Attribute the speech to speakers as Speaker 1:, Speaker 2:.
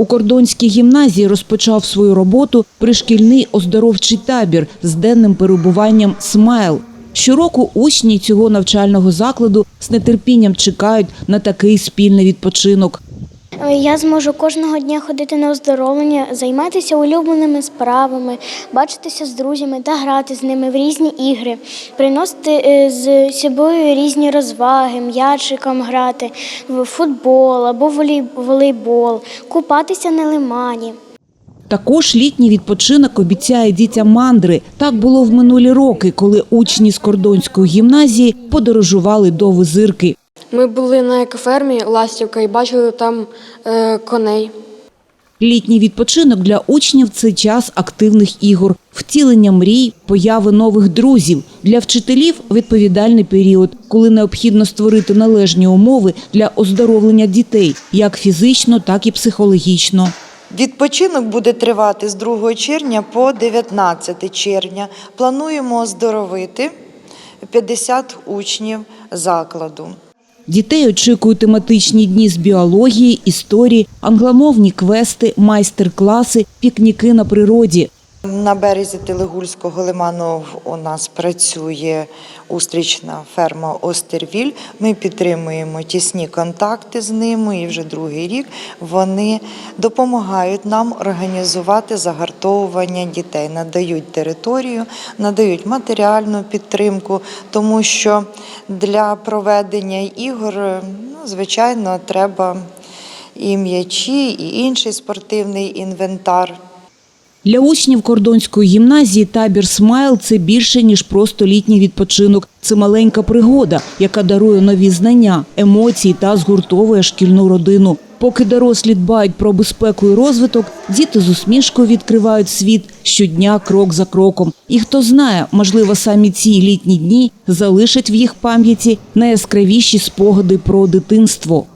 Speaker 1: У Кордонській гімназії розпочав свою роботу пришкільний оздоровчий табір з денним перебуванням «Смайл». Щороку учні цього навчального закладу з нетерпінням чекають на такий спільний відпочинок.
Speaker 2: Я зможу кожного дня ходити на оздоровлення, займатися улюбленими справами, бачитися з друзями та грати з ними в різні ігри, приносити е, з собою різні розваги, м'ячиком грати в футбол або волей- волейбол, купатися на лимані.
Speaker 1: Також літній відпочинок обіцяє дітям мандри. Так було в минулі роки, коли учні з Кордонської гімназії подорожували до Визирки.
Speaker 3: Ми були на екофермі Ластівка і бачили там е, коней.
Speaker 1: Літній відпочинок для учнів – це час активних ігор, втілення мрій, появи нових друзів. Для вчителів – відповідальний період, коли необхідно створити належні умови для оздоровлення дітей, як фізично, так і психологічно.
Speaker 4: Відпочинок буде тривати з 2 червня по 19 червня. Плануємо оздоровити 50 учнів закладу.
Speaker 1: Дітей очікують тематичні дні з біології, історії, англомовні квести, майстер-класи, пікніки на природі.
Speaker 4: На березі Телегульського лиману у нас працює устрічна ферма Остервіль. Ми підтримуємо тісні контакти з ними і вже другий рік вони допомагають нам організувати загартовування дітей, надають територію, надають матеріальну підтримку, тому що для проведення ігор, ну, звичайно, треба і м'ячі, і інший спортивний інвентар.
Speaker 1: Для учнів Кордонської гімназії табір «Смайл» – це більше, ніж просто літній відпочинок. Це маленька пригода, яка дарує нові знання, емоції та згуртовує шкільну родину. Поки дорослі дбають про безпеку і розвиток, діти з усмішкою відкривають світ щодня крок за кроком. І хто знає, можливо, самі ці літні дні залишать в їх пам'яті найяскравіші спогади про дитинство.